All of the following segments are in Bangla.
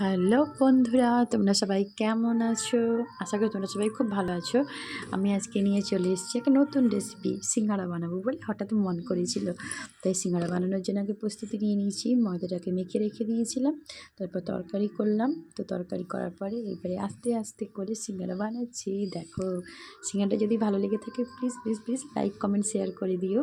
হ্যালো বন্ধুরা, তোমরা সবাই কেমন আছো? আশা করি তোমরা সবাই খুব ভালো আছো। আমি আজকে নিয়ে চলে এসেছি একটা নতুন রেসিপি সিঙ্গাড়া বানাবো বলে হঠাৎ মন করেছিল। তাই সিঙ্গাড়া বানানোর জন্য আগে প্রস্তুতি নিয়ে নিয়েছি, ময়দাটাকে মেখে রেখে দিয়েছিলাম, তারপর তরকারি করলাম। তো তরকারি করার পরে এবারে আস্তে আস্তে করে সিঙ্গাড়া বানাচ্ছি। দেখো সিঙ্গাড়া যদি ভালো লেগে থাকে please please please like comment share করে দিও।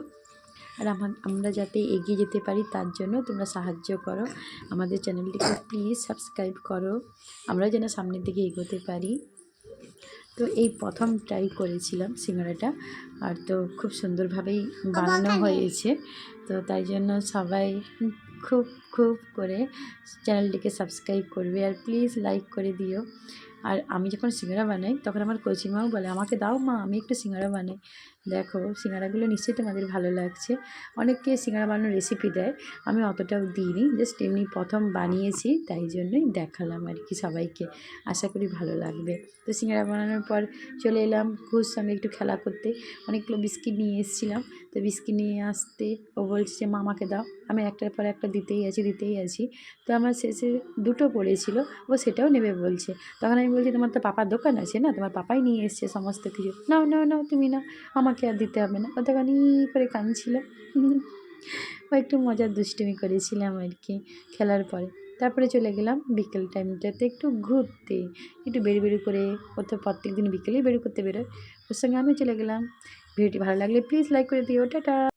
আর আমার আমরা যাতে এগিয়ে যেতে পারি তার জন্য তোমরা সাহায্য করো। আমাদের চ্যানেলটিকে প্লিজ সাবস্ক্রাইব করো। আমরা যেন সামনের দিকে এগোতে পারি। তো এই প্রথম ট্রাই করেছিলাম সিঙ্গারাটা। আর তো খুব সুন্দরভাবেই বানানো হয়েছে। তো তাই জন্য সবাই খুব খুব করে চ্যানেলটিকে সাবস্ক্রাইব করবে। আর প্লিজ লাইক করে দিও। আর আমি যখন সিঙ্গারা বানাই, তখন আমার কোচিমাও বলে, আমাকে দাও মা, আমি একটু সিঙ্গারা বানাই। দেখো, সিঙ্গারাগুলো নিশ্চয়ই তোমাদের ভালো লাগছে। অনেককে সিঙ্গারা বানানোর রেসিপি দেয়, আমি অতটাও দিইনি জাস্ট এমনি প্রথম বানিয়েছি, তাই জন্যই দেখালাম আর কি সবাইকে। আশা করি ভালো লাগবে। তো সিঙ্গারা বানানোর পর চলে এলাম, ঘুষ সঙ্গে একটু খেলা করতে। অনেকগুলো বিস্কিট নিয়ে এসেছিলাম, তো বিস্কিট নিয়ে আসতে ও বলছে যে মামাকে দাও। আমি একটার পর একটা দিতেই আছি দিতেই আছি। তো আমার শেষে দুটো পড়েছিল, ও সেটাও নেবে বলছে। তখন আমি বলছি, তোমার তো পাপার দোকান আছে না? তোমার পাপাই নিয়ে এসছে সমস্ত কিছু। নাও নাও নাও, তুমি না আমাকে আর দিতে হবে না। ও তখন ই করে কাঁদছিল। ও একটু মজার দুষ্টুমি করেছিলাম আর কি খেলার পরে। তারপরে চলে গেলাম বিকেল টাইমটাতে একটু ঘুরতে। একটু বেরি বেরি করে ও তো প্রত্যেক দিন বিকেলেই বেরি করতে বেরোয়। ওর সঙ্গে আমি চলে গেলাম। ভিডিওটি ভালো লাগলে প্লিজ লাইক করে দিও। টাটা!